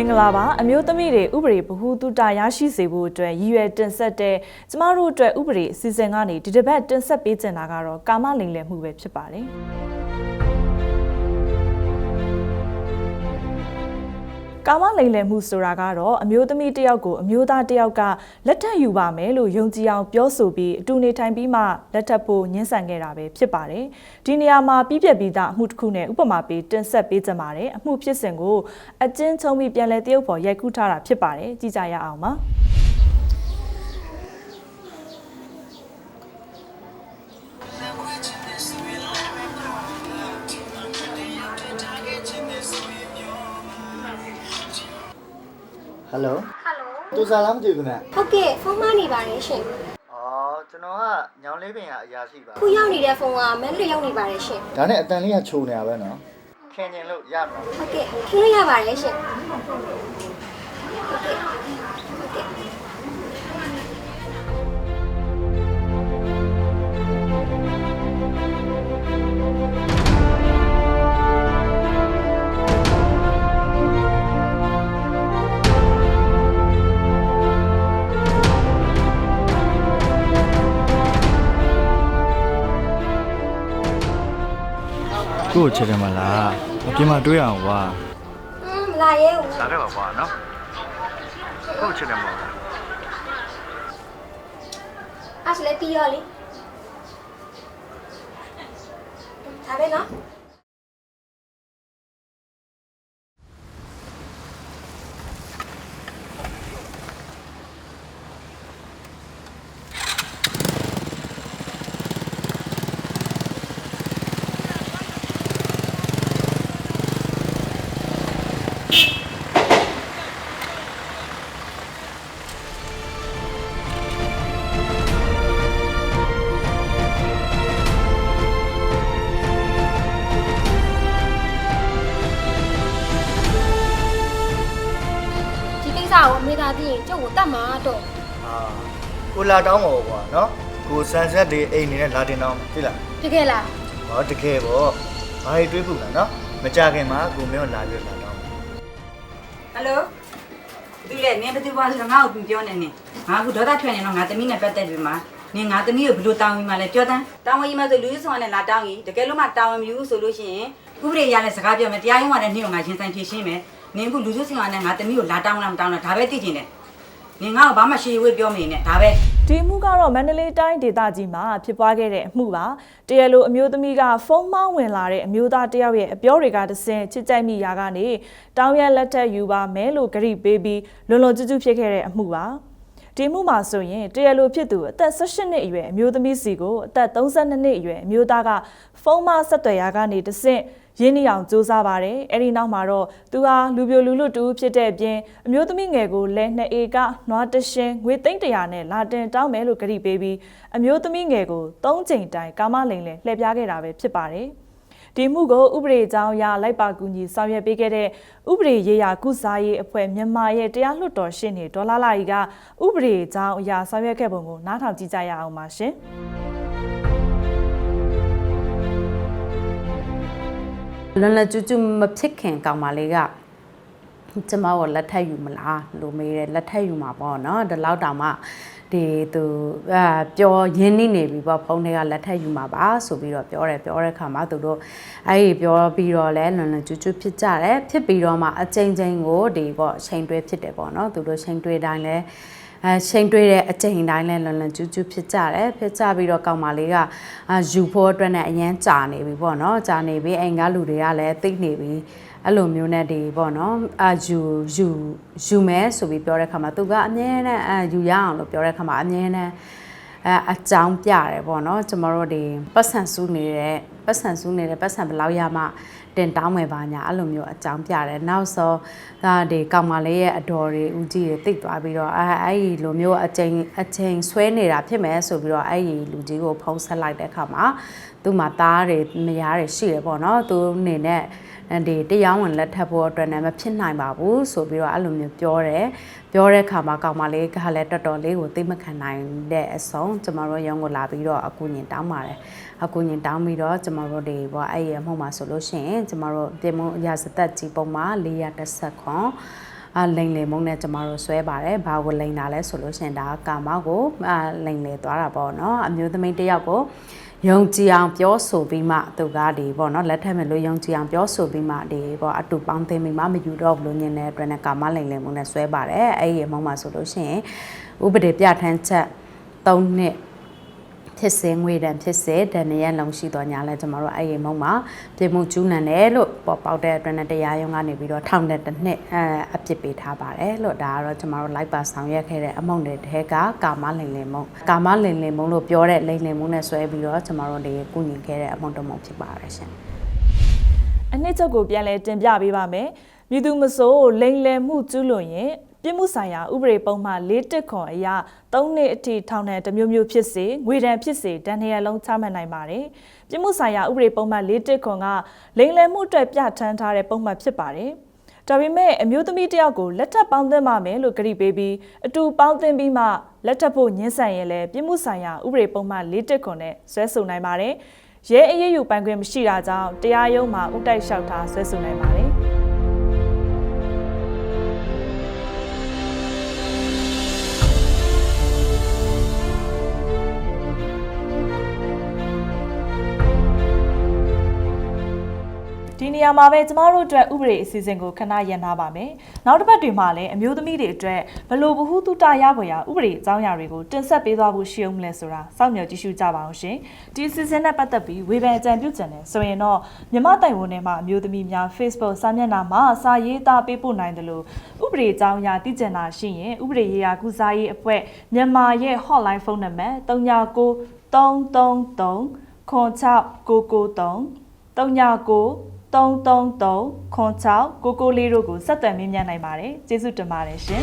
င်္ဂလာပါအမျိုးသမီးတွေဥပဒေဗဟုသုတရရှိစေဖို့အတွက်ရည်ရွယ်တင်ဆက်တဲ့ကျမတို့အတွက်ဥပဒေအစီအစဉ်ကနေဒီတစ်ပတ်တင်ဆက်ပေးချင်တာကတော့ကာမလိမ်လည်မှုပဲဖြစ်ပါတယ် ကာမလိမ်လည်မှုဆိုတာကတော့အမျိုးသမီးတစ်ယောက်ကိုအမျိုးသားတစ်ယောက်ကလက်ထပ်ယူပါမယ်လို့ယုံကြည်အောင်ပြောဆိုပြီးအတူနေထိုင်ပြီးမှလက်ထပ်ဖို့ညှင်းဆန်ခဲ့တာပဲဖြစ်ပါတယ်။ဒီနေရာမှာပြီးပြက်ပြီးသားအမှုတစ်ခုနဲ့ဥပမာပေးတင်ဆက်ပေးကြပါတယ်။အမှုဖြစ်စဉ်ကိုအကျဉ်းချုံပြီးပြန်လည်တရုပ်ပေါ်ရိုက်ကူးထားတာဖြစ်ပါတယ်။ကြည့်ကြရအောင်ပါ။။ ဟယ်လိုဟယ်လိုသူစားလားမသိဘူးခင်ဗျဟုတ်ကဲ့ဖုန်းမနေပါတယ်ရှင်။အော်ကျွန်တော်ကညောင်လေးပင်ကအရာရှိပါခုရောက်နေတဲ့ဖုန်းကမန်လေးရောက်နေပါတယ်ရှင်။ဒါနဲ့အတန်လေးကခြုံနေတာပဲနော်။ခင်ကျင်လို့ရမလားဟုတ်ကဲ့ခင်းလို့ရပါတယ်ရှင်ဟုတ်ကဲ့ဟုတ်ကဲ့။ ကို့ချစ်တယ်မလား။အပြင်မှာတွေးအောင်ကွာအင်းမလာရဲဘူး။စားခဲ့ပါကွာနော်။ကို့ချစ်တယ်မလားအဲ့ဒါလည်းပြီးရောလေဒါပဲနော် ဒီကိစ္စကိုအမေသာသိရင်ကျုပ်ကိုတတ်မှာတော့။အာကိုလာတောင်းပါကွာနော်။ကိုဆန်ဆက်တွေအိမ်နေတဲ့လာတင်တောင်းသိလားတကယ်လား။ဟောတကယ်ပေါ့။ဘာတွေတွေးဖို့လဲနော်။မကြခင်မှာကိုမျိုးလာပြလာတောင်းဟ ယ်လိုဒီလေနင်ဘယ်သူပါဆိုငါ့ကိုပြောနေနေငါအခုဒေါသထွက်နေတော့ငါသမီးနဲ့ပတ်သက်ပြီးမှနင်ငါသမီးကိုဘယ်လိုတောင်းပြီးမှလဲပြောတန်းတောင်းဝင်မှဆိုလူကြီးဆောင်နဲ့လာတောင်းကြီးတကယ်လို့မှတောင်းဝင်မယူဆိုလို့ရှိရင်ဥပဒေရတဲ့စကားပြောမယ်တရားရုံးကလည်းနှိမ့်အောင်ငါရှင်းဆိုင်ဖြေရှင်းမယ်နင်အခုလူကြီးဆောင်နဲ့ငါသမီးကိုလာတောင်းလားမတောင်းလားဒါပဲသိချင်တယ်နင်ငါ့ကိုဘာမှရှေ့ဝေးပြောမနေနဲ့ဒါပဲ ဒီအမှုကတော့မန္တလေးတိုင်းဒေသကြီးမှာဖြစ်ပွားခဲ့တဲ့အမှုပါတရားလိုအမျိုးသမီးကဖုန်းမောင်းဝင်လာတဲ့အမျိုးသားတယောက်ရဲ့အပြောတွေကတဆင်ချစ်ကြိုက်မိရာကနေတောင်းရလက်ထက်ယူပါမယ်လို့ကြိပေးပြီးလွန်လွန်ကျူးကျူးဖြစ်ခဲ့တဲ့အမှုပါဒီမှုမှာဆိုရင်တရားလိုဖြစ်သူအသက်18နှစ်အရွယ်အမျိုးသမီးစီကိုအသက်32နှစ်အရွယ်အမျိုးသားကဖုန်းမဆက်သွယ်ရာကနေတဆင့် ရင်းနှီးအောင်စူးစမ်းပါတယ်အဲ့ဒီနောက်မှာတော့သူဟာလူပြိုလူလွတ်တူဖြစ်တဲ့အပြင်အမျိုးသမီးငယ်ကိုလဲနှစ်အေကနွားတရှင်ငွေသိန်းတရာနဲ့လာတင်တောင်းမယ်လို့ကြိပေးပြီးအမျိုးသမီးငယ်ကို၃ချိန်တိုင်ကာမလိန်လဲလှည့်ပြားခဲ့တာပဲဖြစ်ပါတယ်ဒီမှုကိုဥပဒေအကြောင်းအရလိုက်ပါကူညီဆောင်ရွက်ပေးခဲ့တဲ့ဥပဒေရေးရာကုစားရေးအဖွဲ့မြန်မာရဲ့တရားလွှတ်တော်ရှင်းနေဒေါ်လာလာကြီးကဥပဒေအကြောင်းအရာဆောင်ရွက်ခဲ့ပုံကိုနားထောင်ကြည့်ကြရအောင်ပါရှင်။ လွန်လကျွကျွမဖြစ်ခင်ကောင်မလေးကကျမကိုလက်ထပ်ယူမလားလို့မေးတယ်လက်ထပ်ယူမှာပေါ့နော်ဒီလောက်တောင်မှဒီသူအာပြောရင်းနှီးနေပြီပေါ့ဖုန်းထဲကလက်ထပ်ယူမှာပါဆိုပြီးတော့ပြောတယ်ပြောတဲ့ခါမှာသူတို့အဲ့ဒီပြောပြီးတော့လဲလွန်လွန်ကျွကျွဖြစ်ကြတယ်ဖြစ်ပြီးတော့မှအချိန်ချင်းကိုဒီပေါ့ချိန်တွဲဖြစ်တယ်ပေါ့နော်သူတို့ချိန်တွဲတိုင်းလဲ အဲချိန်တွေးတဲ့အချိန်တိုင်းလဲလွန်လွန်ကျူးကျူးဖြစ်ကြတယ်ဖြစ်ကြပြီးတော့ကောင်မလေးကအာယူဖို့အတွက်နဲ့အရန်ကြာနေပြီပေါ့နော်ကြာနေပြီအိမ်ကလူတွေကလည်းသိနေပြီအဲ့လိုမျိုးနဲ့ဒီပေါ့နော်အာယူယူယူမဲဆိုပြီးပြောတဲ့ခါမှာသူကအမြဲတမ်းအာယူရအောင်လို့ပြောတဲ့ခါမှာအမြဲတမ်းအဲအကြောင်းပြတယ်ပေါ့နော်ကျမတို့ဒီပတ်စံစူးနေတဲ့ပတ်စံစူးနေတဲ့ပတ်စံဘယ်လောက်ရမှ တင်တောင်းမယ်ပါညာအဲ့လိုမျိုးအကြောင်းပြတယ်နောက်ဆိုဒါဒီကောင်မလေးရဲ့အတော်တွေဦးကြီးတွေတိတ်သွားပြီးတော့အဲအဲ့ဒီလိုမျိုးအချိန်အချိန်ဆွဲနေတာဖြစ်မယ်ဆိုပြီးတော့အဲ့ဒီလူကြီးကိုဖုံးဆက်လိုက်တဲ့အခါမှာသူ့မှာသားတွေမယားတွေရှိတယ်ပေါ့နော်သူအနေနဲ့ဒီတရားဝင်လက်ထပ်ဖို့အတွက်လည်းမဖြစ်နိုင်ပါဘူးဆိုပြီးတော့အဲ့လိုမျိုးပြောတယ်ပြောတဲ့ခါမှာကောင်မလေးကလည်းတော်တော်လေးကိုသိမခံနိုင်တဲ့အဆုံးကျမတို့ရုံးကိုလာပြီးတော့အကူညင်တောင်းပါတယ်အကူညင်တောင်းပြီးတော့ကျမတို့တွေပေါ့အဲ့ရအမှုမှာဆိုလို့ရှိရင်ကျမတို့ပြင်မရာဇသက်ကြီးပုံမှာ430ခွန်အာလိန်လေမုံနဲ့ကျမတို့ဆွဲပါတယ်ဘာကိုလိန်တာလဲဆိုလို့ရှရင်ဒါကာမကိုအာလိန်လေသွားတာပေါ့နော်အမျိုးသမီးတစ်ယောက်ကို ယုံကြည်အောင်ပြောဆိုပြီးမှသူကဒီပေါ့နော်လက်ထက်မဲ့လို့ယုံကြည်အောင်ပြောဆိုပြီးမှဒီပေါ့အတူပေါင်းသိမ်းပြီးမှမယူတော့ဘူးလို့ညင်တဲ့အတွက်နဲ့ကာမလိန်လေမုံနဲ့ဆွဲပါတယ်အဲ့ဒီအမောင်မှာဆိုလို့ရှရင်ဥပဒေပြဋ္ဌာန်းချက်3နှစ် ဖြစ်စေငွေတန်ဖြစ်စေဒဏ်ရလုံးရှိတော့ညာလဲကျမတို့အဲ့ဒီမုံမှာပြည်မှုကျူးနံတယ်လို့ပေါ်ပေါက်တဲ့အတွက်နဲ့တရားရုံးကနေပြီးတော့ထောင်တဲ့တစ်နှစ်အဲအပြစ်ပေးထားပါတယ်လို့ဒါကတော့ကျမတို့ live ပါဆောင်ရွက်ခဲ့တဲ့အမုံတွေတဲကကာမလိန်လင်မုံကာမလိန်လင်မုံလို့ပြောတဲ့လိန်လင်မုံနဲ့ဆွဲပြီးတော့ကျမတို့ဒီကုညီခဲ့တဲ့အမုံတစ်မုံဖြစ်ပါတယ်ရှင်အနှစ်ချုပ်ကိုပြန်လည်တင်ပြပေးပါမယ်။မြည်သူမဆိုးလိန်လယ်မှုကျူးလွန်ရင် ပြစ်မှုဆိုင်ရာဥပဒေပုံမှန်၄တက်ခွန်အရာ၃နှစ်အထိထောင်ဒဏ်တစ်မျိုးမျိုးဖြစ်စေငွေဒဏ်ဖြစ်စေဒဏ်နှစ်ရပ်လုံးချမှတ်နိုင်ပါတယ်။ပြစ်မှုဆိုင်ရာဥပဒေပုံမှန်၄တက်ခွန်ကလိန်လယ်မှုအတွက်ပြဋ္ဌာန်းထားတဲ့ပုံမှန်ဖြစ်ပါတယ်။ဒါပေမဲ့အမျိုးသမီးတစ်ယောက်ကိုလက်ထပ်ပေါင်းသင်းပါမယ်လို့ကြေပေးပြီးအတူပေါင်းသင်းပြီးမှလက်ထပ်ဖို့ညှင်းဆန်ရင်လည်းပြစ်မှုဆိုင်ရာဥပဒေပုံမှန်၄တက်ခွန်နဲ့ဆွဲဆိုနိုင်ပါတယ်။ရဲအရေးယူပိုင်ခွင့်မရှိတာကြောင့်တရားရုံးမှာဥတိုက်လျှောက်ထားဆွဲဆိုနိုင်ပါတယ်။ နေရာမှာပဲကျမတို့အတွက်ဥပဒေအစီအစဉ်ကိုခဏရန်ထားပါမယ်။နောက်တစ်ပတ်တွေမှာလည်းအမျိုးသမီးတွေအတွက်ဘလို့ဘ ഹു တုတရဖွယ်ရာဥပဒေအကြောင်းအရာတွေကိုတင်ဆက်ပေးသွားဖို့ရှိအောင်မလဲဆိုတာစောင့်မျှော်ကြည့်ရှုကြပါအောင်ရှင်။ဒီအစီအစဉ်နဲ့ပတ်သက်ပြီးဝေဖန်အကြံပြုကြတယ်ဆိုရင်တော့မြမတိုင်ဝန်ထဲမှာအမျိုးသမီးများ Facebook စာမျက်နှာမှာစာရေးသားပေးပို့နိုင်တယ်လို့ဥပဒေအကြောင်းအရာသိကျင်တာရှိရင်ဥပဒေရေးရာကုစားရေးအဖွဲ့မြန်မာရဲ့ hotline ဖုန်းနံပါတ်39 333 9693 39 333ခွန်6ကိုကိုလေးတို့ကိုဆက်သွယ်မြင်းမြန်းနိုင်ပါတယ်ကျေးဇူးတင်ပါတယ်ရှင်